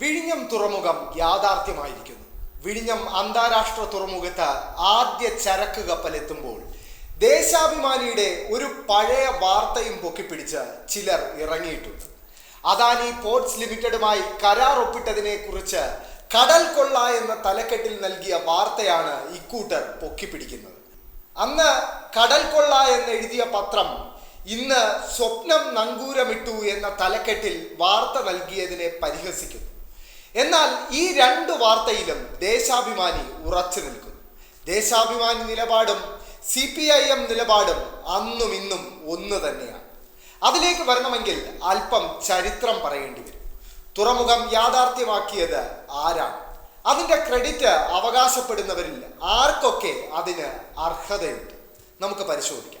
വിഴിഞ്ഞം തുറമുഖം യാഥാർത്ഥ്യമായിരിക്കുന്നു. വിഴിഞ്ഞം അന്താരാഷ്ട്ര തുറമുഖത്ത് ആദ്യ ചരക്ക് കപ്പൽ എത്തുമ്പോൾ ദേശാഭിമാനിയുടെ ഒരു പഴയ വാർത്തയും പൊക്കിപ്പിടിച്ച് ചിലർ ഇറങ്ങിയിട്ടുണ്ട്. അദാനി പോർട്സ് ലിമിറ്റഡുമായി കരാർ ഒപ്പിട്ടതിനെ കുറിച്ച് കടൽ കൊള്ള എന്ന തലക്കെട്ടിൽ നൽകിയ വാർത്തയാണ് ഇക്കൂട്ടർ പൊക്കിപ്പിടിക്കുന്നത്. അന്ന് കടൽ കൊള്ള എന്ന് എഴുതിയ പത്രം ഇന്ന് സ്വപ്നം നങ്കൂരമിട്ടു എന്ന തലക്കെട്ടിൽ വാർത്ത നൽകിയതിനെ പരിഹസിക്കുന്നു. എന്നാൽ ഈ രണ്ട് വാർത്തയിലും ദേശാഭിമാനി ഉറച്ചു നിൽക്കുന്നു. ദേശാഭിമാനി നിലപാടും സി പി ഐ എം നിലപാടും അന്നും ഇന്നും ഒന്ന് തന്നെയാണ്. അതിലേക്ക് വരണമെങ്കിൽ അല്പം ചരിത്രം പറയേണ്ടി വരും. തുറമുഖം യാഥാർത്ഥ്യമാക്കിയത് ആരാണ്? അതിന്റെ ക്രെഡിറ്റ് അവകാശപ്പെടുന്നവരിൽ ആർക്കൊക്കെ അതിന് അർഹതയുണ്ട്? നമുക്ക് പരിശോധിക്കാം.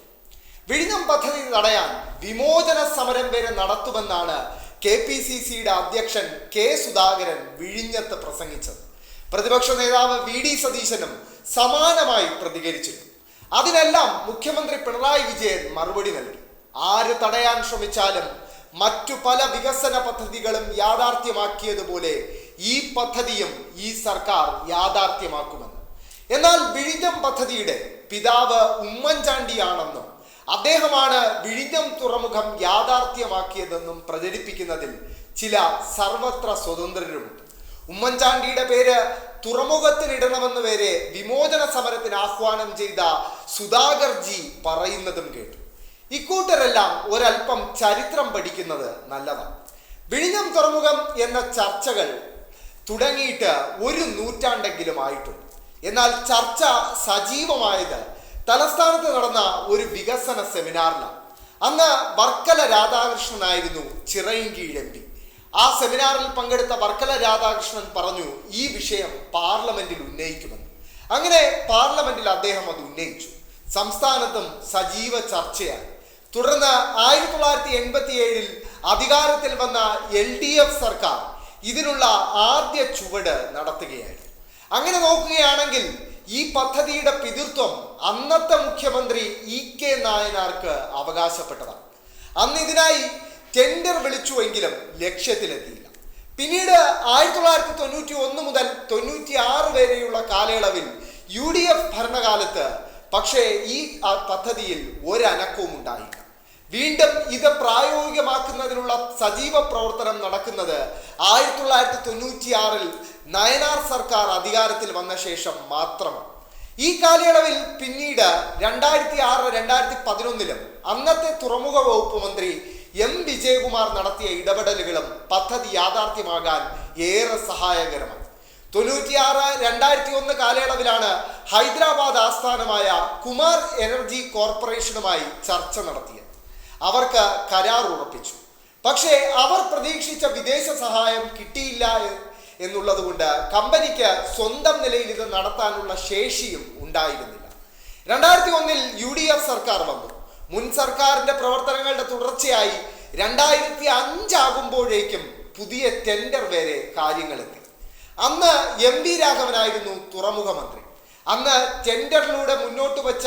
വിഴിഞ്ഞം പദ്ധതി തടയാൻ വിമോചന സമരം വരെ നടത്തുമെന്നാണ് കെ പി സി സിയുടെ അധ്യക്ഷൻ കെ സുധാകരൻ വിഴിഞ്ഞത്ത് പ്രസംഗിച്ചത്. പ്രതിപക്ഷ നേതാവ് വി ഡി സതീശനും സമാനമായി പ്രതികരിച്ചിരുന്നു. അതിനെല്ലാം മുഖ്യമന്ത്രി പിണറായി വിജയൻ മറുപടി നൽകി. ആര് തടയാൻ ശ്രമിച്ചാലും മറ്റു പല വികസന പദ്ധതികളും യാഥാർത്ഥ്യമാക്കിയതുപോലെ ഈ പദ്ധതിയും ഈ സർക്കാർ യാഥാർത്ഥ്യമാക്കുമെന്ന്. എന്നാൽ വിഴിഞ്ഞം പദ്ധതിയുടെ പിതാവ് ഉമ്മൻചാണ്ടിയാണെന്നും അദ്ദേഹമാണ് വിഴിഞ്ഞം തുറമുഖം യാഥാർത്ഥ്യമാക്കിയതെന്നും പ്രചരിപ്പിക്കുന്നതിൽ ചില സർവത്ര സ്വതന്ത്രരുമുണ്ട് ഉമ്മൻചാണ്ടിയുടെ പേര് തുറമുഖത്തിനിടണമെന്ന് വരെ വിമോചന സമരത്തിന് ആഹ്വാനം ചെയ്ത സുധാകർജി പറയുന്നതും കേട്ടു. ഇക്കൂട്ടരെല്ലാം ഒരല്പം ചരിത്രം പഠിക്കുന്നത് നല്ലതാണ്. വിഴിഞ്ഞം തുറമുഖം എന്ന ചർച്ചകൾ തുടങ്ങിയിട്ട് ഒരു നൂറ്റാണ്ടെങ്കിലും ആയിട്ടുണ്ട്. എന്നാൽ ചർച്ച സജീവമായത് തലസ്ഥാനത്ത് നടന്ന ഒരു വികസന സെമിനാറിലാണ് അന്ന് വർക്കല രാധാകൃഷ്ണനായിരുന്നു ചിറയിൻകീഴ് എം പി ആ സെമിനാറിൽ പങ്കെടുത്ത വർക്കല രാധാകൃഷ്ണൻ പറഞ്ഞു ഈ വിഷയം പാർലമെന്റിൽ ഉന്നയിക്കുമെന്ന്. അങ്ങനെ പാർലമെന്റിൽ അദ്ദേഹം അത് ഉന്നയിച്ചു. സംസ്ഥാനത്തും സജീവ ചർച്ചയായി. തുടർന്ന് ആയിരത്തി തൊള്ളായിരത്തി എൺപത്തി ഏഴിൽ അധികാരത്തിൽ വന്ന എൽ ഡി എഫ് സർക്കാർ ഇതിനുള്ള ആദ്യ ചുവട് നടത്തുകയായിരുന്നു. അങ്ങനെ നോക്കുകയാണെങ്കിൽ ഈ പദ്ധതിയുടെ പിതൃത്വം അന്നത്തെ മുഖ്യമന്ത്രി ഇ കെ നായനാർക്ക് അവകാശപ്പെട്ടതാണ്. അന്ന് ഇതിനായി ടെൻഡർ വിളിച്ചുവെങ്കിലും ലക്ഷ്യത്തിലെത്തിയില്ല. പിന്നീട് ആയിരത്തി തൊള്ളായിരത്തി തൊണ്ണൂറ്റി ഒന്ന് മുതൽ തൊണ്ണൂറ്റി ആറ് വരെയുള്ള കാലയളവിൽ യു ഡി എഫ് ഭരണകാലത്ത് പക്ഷേ ഈ പദ്ധതിയിൽ ഒരനക്കവും ഉണ്ടായില്ല വീണ്ടും ഇത് പ്രായോഗികമാക്കുന്നതിനുള്ള സജീവ പ്രവർത്തനം നടക്കുന്നത് ആയിരത്തി തൊള്ളായിരത്തി തൊണ്ണൂറ്റി ആറിൽ നയനാർ സർക്കാർ അധികാരത്തിൽ വന്ന ശേഷം മാത്രമാണ്. ഈ കാലയളവിൽ പിന്നീട് രണ്ടായിരത്തി ആറ് രണ്ടായിരത്തി പതിനൊന്നിലും അന്നത്തെ തുറമുഖ വകുപ്പ് മന്ത്രി എം വിജയകുമാർ നടത്തിയ ഇടപെടലുകളും പദ്ധതി യാഥാർത്ഥ്യമാകാൻ ഏറെ സഹായകരമാണ്. തൊണ്ണൂറ്റിയാറ് രണ്ടായിരത്തി ഒന്ന് കാലയളവിലാണ് ഹൈദരാബാദ് ആസ്ഥാനമായ കുമാർ എനർജി കോർപ്പറേഷനുമായി ചർച്ച നടത്തിയത്. അവർക്ക് കരാർ ഉറപ്പിച്ചു. പക്ഷേ അവർ പ്രതീക്ഷിച്ച വിദേശ സഹായം കിട്ടിയില്ല എന്നുള്ളത് കൊണ്ട് കമ്പനിക്ക് സ്വന്തം നിലയിൽ ഇത് നടത്താനുള്ള ശേഷിയും ഉണ്ടായിരുന്നില്ല. രണ്ടായിരത്തി ഒന്നിൽ യു ഡി എഫ് സർക്കാർ വന്നു. മുൻ സർക്കാരിന്റെ പ്രവർത്തനങ്ങളുടെ തുടർച്ചയായി രണ്ടായിരത്തി അഞ്ചാകുമ്പോഴേക്കും പുതിയ ടെൻഡർ വരെ കാര്യങ്ങളെത്തി. അന്ന് എം വി രാഘവനായിരുന്നു തുറമുഖ മന്ത്രി. അന്ന് ടെൻഡറിലൂടെ മുന്നോട്ട് വെച്ച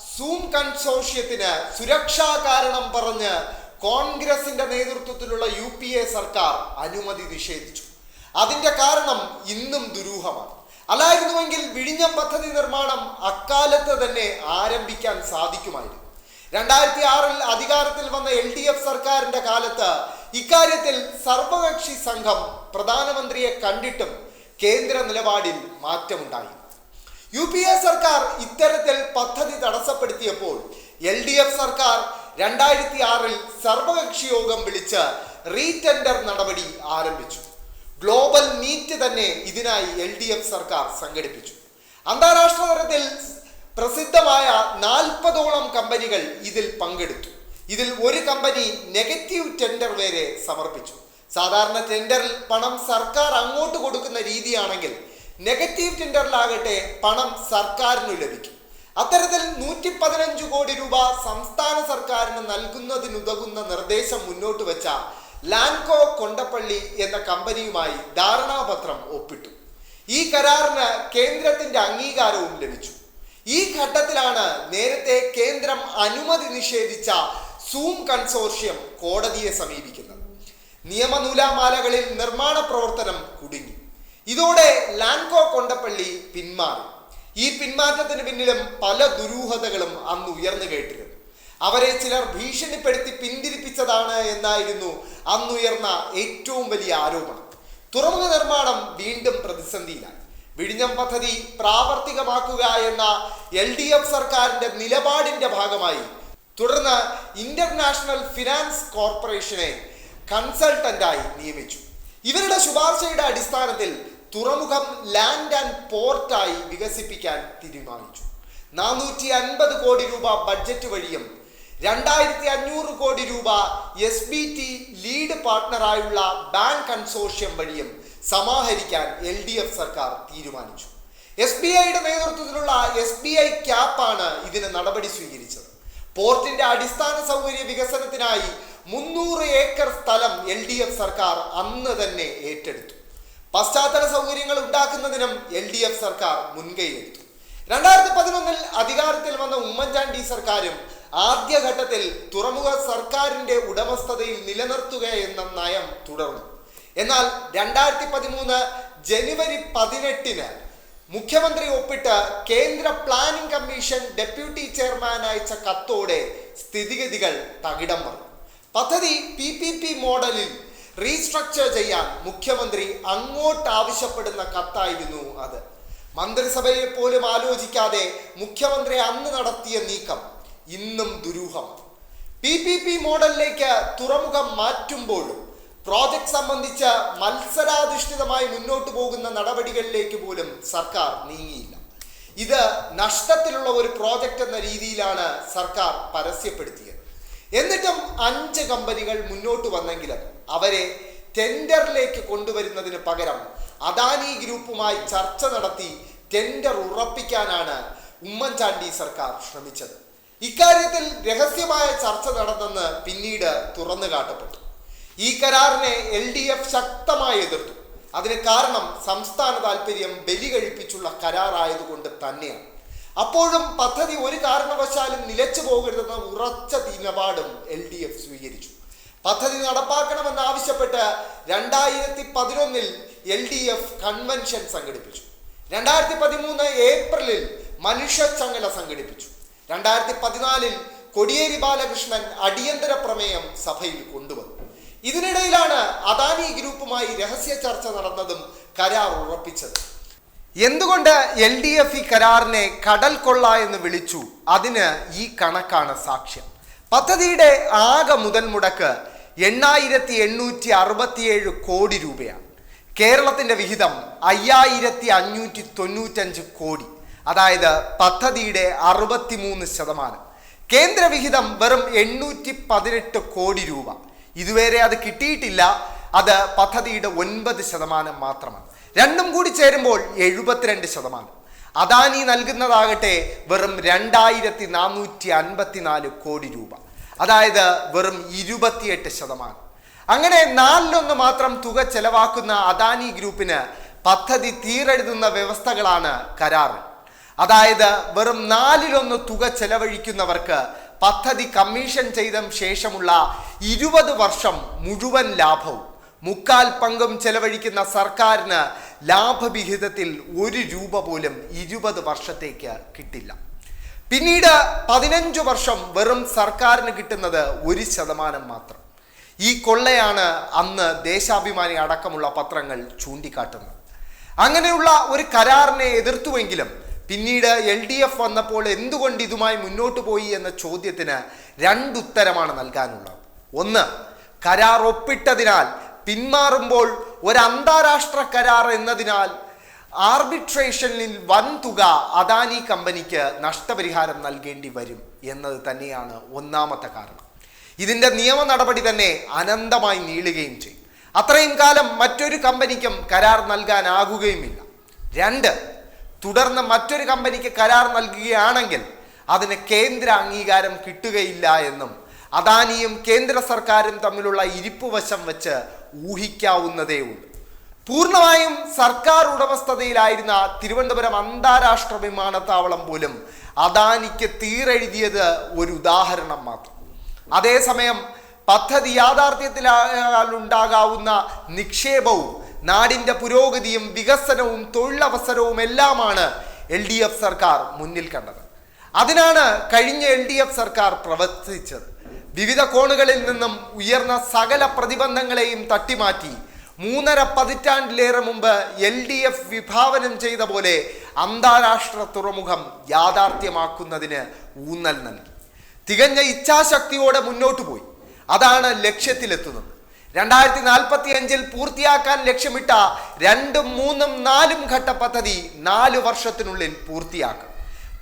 സൂം കൺസോർഷ്യത്തിന് സുരക്ഷാ കാരണം പറഞ്ഞ് കോൺഗ്രസിന്റെ നേതൃത്വത്തിലുള്ള യു പി എ സർക്കാർ അനുമതി നിഷേധിച്ചു. അതിന്റെ കാരണം ഇന്നും ദുരൂഹമാണ്. അല്ലായിരുന്നുവെങ്കിൽ വിഴിഞ്ഞം പദ്ധതി നിർമ്മാണം അക്കാലത്ത് തന്നെ ആരംഭിക്കാൻ സാധിക്കുമായിരുന്നു. രണ്ടായിരത്തി ആറിൽ അധികാരത്തിൽ വന്ന എൽ ഡി എഫ് സർക്കാരിന്റെ കാലത്ത് ഇക്കാര്യത്തിൽ സർവകക്ഷി സംഘം പ്രധാനമന്ത്രിയെ കണ്ടിട്ടും കേന്ദ്ര നിലപാടിൽ മാറ്റമുണ്ടായി. യു പി എ സർക്കാർ ഇത്തരത്തിൽ പദ്ധതി തടസ്സപ്പെടുത്തിയപ്പോൾ എൽ ഡി എഫ് സർക്കാർ രണ്ടായിരത്തി ആറിൽ സർവകക്ഷി യോഗം വിളിച്ച് റീടെൻഡർ നടപടി ആരംഭിച്ചു. ഗ്ലോബൽ മീറ്റ് തന്നെ ഇതിനായി എൽ ഡി എഫ് സർക്കാർ സംഘടിപ്പിച്ചു. അന്താരാഷ്ട്ര തലത്തിൽ പ്രസിദ്ധമായ നാൽപ്പതോളം കമ്പനികൾ ഇതിൽ പങ്കെടുത്തു. ഇതിൽ ഒരു കമ്പനി നെഗറ്റീവ് ടെൻഡർ വരെ സമർപ്പിച്ചു. സാധാരണ ടെൻഡറിൽ പണം സർക്കാർ അങ്ങോട്ട് കൊടുക്കുന്ന രീതിയാണെങ്കിൽ നെഗറ്റീവ് ടെൻഡറിലാകട്ടെ പണം സർക്കാരിന് ലഭിക്കും. അത്തരത്തിൽ നൂറ്റി പതിനഞ്ച് കോടി രൂപ സംസ്ഥാന സർക്കാരിന് നൽകുന്നതിനുതകുന്ന നിർദ്ദേശം മുന്നോട്ട് വെച്ച ലാൻകോ കൊണ്ടപ്പള്ളി എന്ന കമ്പനിയുമായി ധാരണാപത്രം ഒപ്പിട്ടു. ഈ കരാറിന് കേന്ദ്രത്തിന്റെ അംഗീകാരവും ലഭിച്ചു. ഈ ഘട്ടത്തിലാണ് നേരത്തെ കേന്ദ്രം അനുമതി നിഷേധിച്ച സൂം കൺസോർഷ്യം കോടതിയെ സമീപിക്കുന്നത്. നിയമനൂലാമാലകളിൽ നിർമ്മാണ പ്രവർത്തനം കുടുങ്ങി. ഇതോടെ ലാൻകോ കൊണ്ടപ്പള്ളി പിന്മാറി. ഈ പിന്മാറ്റത്തിന് പിന്നിലും പല ദുരൂഹതകളും അന്ന് ഉയർന്നു കേട്ടിരുന്നു. അവരെ ചിലർ ഭീഷണിപ്പെടുത്തി പിന്തിരിപ്പിച്ചതാണ് എന്നായിരുന്നു അന്നുയർന്ന ഏറ്റവും വലിയ ആരോപണം. തുറമുഖ നിർമ്മാണം വീണ്ടും പ്രതിസന്ധിയിലാണ് വിഴിഞ്ഞം പദ്ധതി പ്രാവർത്തികമാക്കുക എന്ന എൽ ഡി എഫ് സർക്കാരിന്റെ നിലപാടിന്റെ ഭാഗമായി തുടർന്ന് ഇന്റർനാഷണൽ ഫിനാൻസ് കോർപ്പറേഷനെ കൺസൾട്ടന്റായി നിയമിച്ചു. ഇവരുടെ ശുപാർശയുടെ അടിസ്ഥാനത്തിൽ തുറമുഖം ലാൻഡ് ആൻഡ് പോർട്ടായി വികസിപ്പിക്കാൻ തീരുമാനിച്ചു. നാനൂറ്റി അൻപത് കോടി രൂപ ബഡ്ജറ്റ് വഴിയും രണ്ടായിരത്തി അഞ്ഞൂറ് കോടി രൂപ എസ് ബി ടി ലീഡ് പാർട്ട്ണറായുള്ള ബാങ്ക് കൺസോർഷ്യം വഴിയും സമാഹരിക്കാൻ എൽ ഡി എഫ് സർക്കാർ തീരുമാനിച്ചു. എസ് ബി ഐയുടെ നേതൃത്വത്തിലുള്ള എസ് ബി ഐ ക്യാപ്പാണ് ഇതിന് നടപടി സ്വീകരിച്ചത്. പോർട്ടിന്റെ അടിസ്ഥാന സൗകര്യ വികസനത്തിനായി മുന്നൂറ് ഏക്കർ സ്ഥലം എൽ ഡി എഫ് സർക്കാർ അന്ന് തന്നെ ഏറ്റെടുത്തു. പശ്ചാത്തല സൗകര്യങ്ങൾ ഉണ്ടാക്കുന്നതിനും എൽ ഡി എഫ് സർക്കാർ മുൻകൈയെടുത്തു. രണ്ടായിരത്തി പതിനൊന്നിൽ അധികാരത്തിൽ വന്ന ഉമ്മൻചാണ്ടി സർക്കാരും ആദ്യഘട്ടത്തിൽ തുറമുഖ സർക്കാരിന്റെ ഉടമസ്ഥതയിൽ നിലനിർത്തുക എന്ന നയം തുടർന്നു. എന്നാൽ രണ്ടായിരത്തി പതിമൂന്ന് ജനുവരി പതിനെട്ടിന് മുഖ്യമന്ത്രി ഒപ്പിട്ട് കേന്ദ്ര പ്ലാനിംഗ് കമ്മീഷൻ ഡെപ്യൂട്ടി ചെയർമാൻ അയച്ച കത്തോടെ സ്ഥിതിഗതികൾ തകിടം മറിഞ്ഞു. പദ്ധതി പി പി പി മോഡലിൽ റീസ്ട്രക്ചർ ചെയ്യാൻ മുഖ്യമന്ത്രി അങ്ങോട്ട് ആവശ്യപ്പെടുന്ന കത്തായിരുന്നു അത്. മന്ത്രിസഭയെ പോലും ആലോചിക്കാതെ മുഖ്യമന്ത്രി അന്ന് നടത്തിയ നീക്കം ഇന്നും ദുരൂഹം. പി പി പി മോഡലിലേക്ക് തുറമുഖം മാറ്റുമ്പോഴും പ്രോജക്ട് സംബന്ധിച്ച മത്സരാധിഷ്ഠിതമായി മുന്നോട്ട് പോകുന്ന നടപടികളിലേക്ക് പോലും സർക്കാർ നീങ്ങിയില്ല. ഇത് നഷ്ടത്തിലുള്ള ഒരു പ്രോജക്റ്റ് എന്ന രീതിയിലാണ് സർക്കാർ പരസ്യപ്പെടുത്തിയത്. എന്നിട്ടും അഞ്ച് കമ്പനികൾ മുന്നോട്ട് വന്നെങ്കിലും അവരെ ടെൻഡറിലേക്ക് കൊണ്ടുവരുന്നതിന് പകരം അദാനി ഗ്രൂപ്പുമായി ചർച്ച നടത്തി ടെൻഡർ ഉറപ്പിക്കാനാണ് ഉമ്മൻചാണ്ടി സർക്കാർ ശ്രമിച്ചത്. ഇക്കാര്യത്തിൽ രഹസ്യമായ ചർച്ച നടന്നെന്ന് പിന്നീട് തുറന്നു കാട്ടപ്പെട്ടു. ഈ കരാറിനെ എൽ ഡി എഫ് ശക്തമായി എതിർത്തു. അതിന് കാരണം സംസ്ഥാന താല്പര്യം ബലി കഴിപ്പിച്ചുള്ള കരാറായതുകൊണ്ട് തന്നെയാണ്. അപ്പോഴും പദ്ധതി ഒരു കാരണവശാലും നിലച്ചു പോകരുതെന്ന ഉറച്ച നിലപാടും എൽ ഡി എഫ് സ്വീകരിച്ചു. പദ്ധതി നടപ്പാക്കണമെന്ന് ആവശ്യപ്പെട്ട് രണ്ടായിരത്തി പതിനൊന്നിൽ എൽ ഡി എഫ് കൺവെൻഷൻ സംഘടിപ്പിച്ചു. രണ്ടായിരത്തി പതിമൂന്ന് ഏപ്രിലിൽ മനുഷ്യച്ചങ്ങല സംഘടിപ്പിച്ചു. രണ്ടായിരത്തി പതിനാലിൽ കൊടിയേരി ബാലകൃഷ്ണൻ അടിയന്തര പ്രമേയം സഭയിൽ കൊണ്ടുവന്നു. ഇതിനിടയിലാണ് അദാനി ഗ്രൂപ്പുമായി രഹസ്യ ചർച്ച നടന്നതും കരാർ ഉറപ്പിച്ചത്. എന്തുകൊണ്ട് എൽ ഡി എഫ് ഈ കരാറിനെ കടൽ കൊള്ള എന്ന് വിളിച്ചു? അതിന് ഈ കണക്കാണ് സാക്ഷ്യം. പദ്ധതിയുടെ ആകെ മുതൽ മുടക്ക് എണ്ണായിരത്തി എണ്ണൂറ്റി അറുപത്തിയേഴ് കോടി രൂപയാണ്. കേരളത്തിന്റെ വിഹിതം അയ്യായിരത്തി അഞ്ഞൂറ്റി തൊണ്ണൂറ്റഞ്ച് കോടി. അതായത് പദ്ധതിയുടെ അറുപത്തിമൂന്ന് ശതമാനം. കേന്ദ്ര വിഹിതം വെറും എണ്ണൂറ്റി പതിനെട്ട് കോടി രൂപ. ഇതുവരെ അത് കിട്ടിയിട്ടില്ല. അത് പദ്ധതിയുടെ ഒൻപത് ശതമാനം മാത്രമാണ്. രണ്ടും കൂടി ചേരുമ്പോൾ എഴുപത്തിരണ്ട് ശതമാനം. അദാനി നൽകുന്നതാകട്ടെ വെറും രണ്ടായിരത്തി നാനൂറ്റി അൻപത്തിനാല് കോടി രൂപ. അതായത് വെറും ഇരുപത്തിയെട്ട് ശതമാനം. അങ്ങനെ നാലിലൊന്ന് മാത്രം തുക ചെലവാക്കുന്ന അദാനി ഗ്രൂപ്പിന് പദ്ധതി തീരെഴുതുന്ന വ്യവസ്ഥകളാണ് കരാറിൽ അതായത് വെറും നാലിലൊന്ന് തുക ചെലവഴിക്കുന്നവർക്ക് പദ്ധതി കമ്മീഷൻ ചെയ്ത ശേഷമുള്ള ഇരുപത് വർഷം മുഴുവൻ ലാഭവും മുക്കാൽ പങ്കും ചെലവഴിക്കുന്ന സർക്കാരിന് ലാഭവിഹിതത്തിൽ ഒരു രൂപ പോലും ഇരുപത് വർഷത്തേക്ക് കിട്ടില്ല. പിന്നീട് പതിനഞ്ചു വർഷം വെറും സർക്കാരിന് കിട്ടുന്നത് ഒരു ശതമാനം മാത്രം. ഈ കൊള്ളയാണ് അന്ന് ദേശാഭിമാനി അടക്കമുള്ള പത്രങ്ങൾ ചൂണ്ടിക്കാട്ടുന്നത്. അങ്ങനെയുള്ള ഒരു കരാറിനെ എതിർത്തുവെങ്കിലും പിന്നീട് എൽ ഡി എഫ് വന്നപ്പോൾ എന്തുകൊണ്ട് ഇതുമായി മുന്നോട്ട് പോയി എന്ന ചോദ്യത്തിന് രണ്ടുത്തരമാണ് നൽകാനുള്ളത്. ഒന്ന് കരാർ ഒപ്പിട്ടതിനാൽ പിന്മാറുമ്പോൾ ഒരു അന്താരാഷ്ട്ര കരാർ എന്നതിനാൽ ആർബിട്രേഷനിൽ വൻ തുക അദാനി കമ്പനിക്ക് നഷ്ടപരിഹാരം നൽകേണ്ടി വരും എന്നത് തന്നെയാണ് ഒന്നാമത്തെ കാരണം. ഇതിന്റെ നിയമ നടപടി തന്നെ അനന്തമായി നീളുകയും ചെയ്യും. അത്രയും കാലം മറ്റൊരു കമ്പനിക്കും കരാർ നൽകാനാകുകയുമില്ല. രണ്ട് തുടർന്ന് മറ്റൊരു കമ്പനിക്ക് കരാർ നൽകുകയാണെങ്കിൽ അതിന് കേന്ദ്ര അംഗീകാരം കിട്ടുകയില്ല എന്നും അദാനിയും കേന്ദ്ര സർക്കാരും തമ്മിലുള്ള ഇരിപ്പ് വശം വെച്ച് ഊഹിക്കാവുന്നതേ ഉള്ളൂ പൂർണമായും സർക്കാർ ഉടമസ്ഥതയിലായിരുന്ന തിരുവനന്തപുരം അന്താരാഷ്ട്ര വിമാനത്താവളം പോലും അദാനിക്ക് തീരെഴുതിയത് ഒരു ഉദാഹരണം മാത്രം. അതേസമയം പദ്ധതി യാഥാർത്ഥ്യത്തിലുണ്ടാകാവുന്ന നിക്ഷേപവും നാടിന്റെ പുരോഗതിയും വികസനവും തൊഴിലവസരവും എല്ലാമാണ് എൽ ഡി എഫ് സർക്കാർ മുന്നിൽ കണ്ടത്. അതിനാണ് കഴിഞ്ഞ എൽ ഡി എഫ് സർക്കാർ പ്രവർത്തിച്ചത്. വിവിധ കോണുകളിൽ നിന്നും ഉയർന്ന സകല പ്രതിബന്ധങ്ങളെയും തട്ടിമാറ്റി മൂന്നര പതിറ്റാണ്ടിലേറെ മുമ്പ് എൽ ഡി എഫ് വിഭാവനം ചെയ്ത പോലെ അന്താരാഷ്ട്ര തുറമുഖം യാഥാർത്ഥ്യമാക്കുന്നതിന് ഊന്നൽ നൽകി. തികഞ്ഞ ഇച്ഛാശക്തിയോടെ മുന്നോട്ടു പോയി. അതാണ് ലക്ഷ്യത്തിലെത്തുന്നത്. രണ്ടായിരത്തി നാൽപ്പത്തി അഞ്ചിൽ പൂർത്തിയാക്കാൻ ലക്ഷ്യമിട്ട രണ്ടും മൂന്നും നാലും ഘട്ട പദ്ധതി നാല് വർഷത്തിനുള്ളിൽ പൂർത്തിയാക്കും.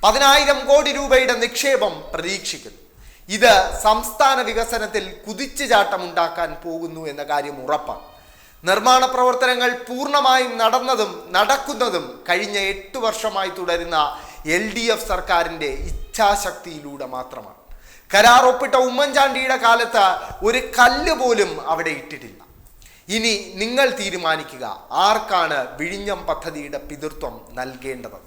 പതിനായിരം കോടി രൂപയുടെ നിക്ഷേപം പ്രതീക്ഷിക്കുന്നു. ഇത് സംസ്ഥാന വികസനത്തിൽ കുതിച്ചുചാട്ടം ഉണ്ടാക്കാൻ പോകുന്നു എന്ന കാര്യം ഉറപ്പാണ്. നിർമ്മാണ പ്രവർത്തനങ്ങൾ പൂർണമായും നടന്നതും നടക്കുന്നതും കഴിഞ്ഞ എട്ട് വർഷമായി തുടരുന്ന എൽ ഡി എഫ് സർക്കാരിന്റെ ഇച്ഛാശക്തിയിലൂടെ മാത്രമാണ്. കരാർ ഒപ്പിട്ട ഉമ്മൻചാണ്ടിയുടെ കാലത്ത് ഒരു കല്ല് പോലും അവിടെ ഇട്ടിട്ടില്ല. ഇനി നിങ്ങൾ തീരുമാനിക്കുക ആർക്കാണ് വിഴിഞ്ഞം പദ്ധതിയുടെ പിതൃത്വം നൽകേണ്ടത്.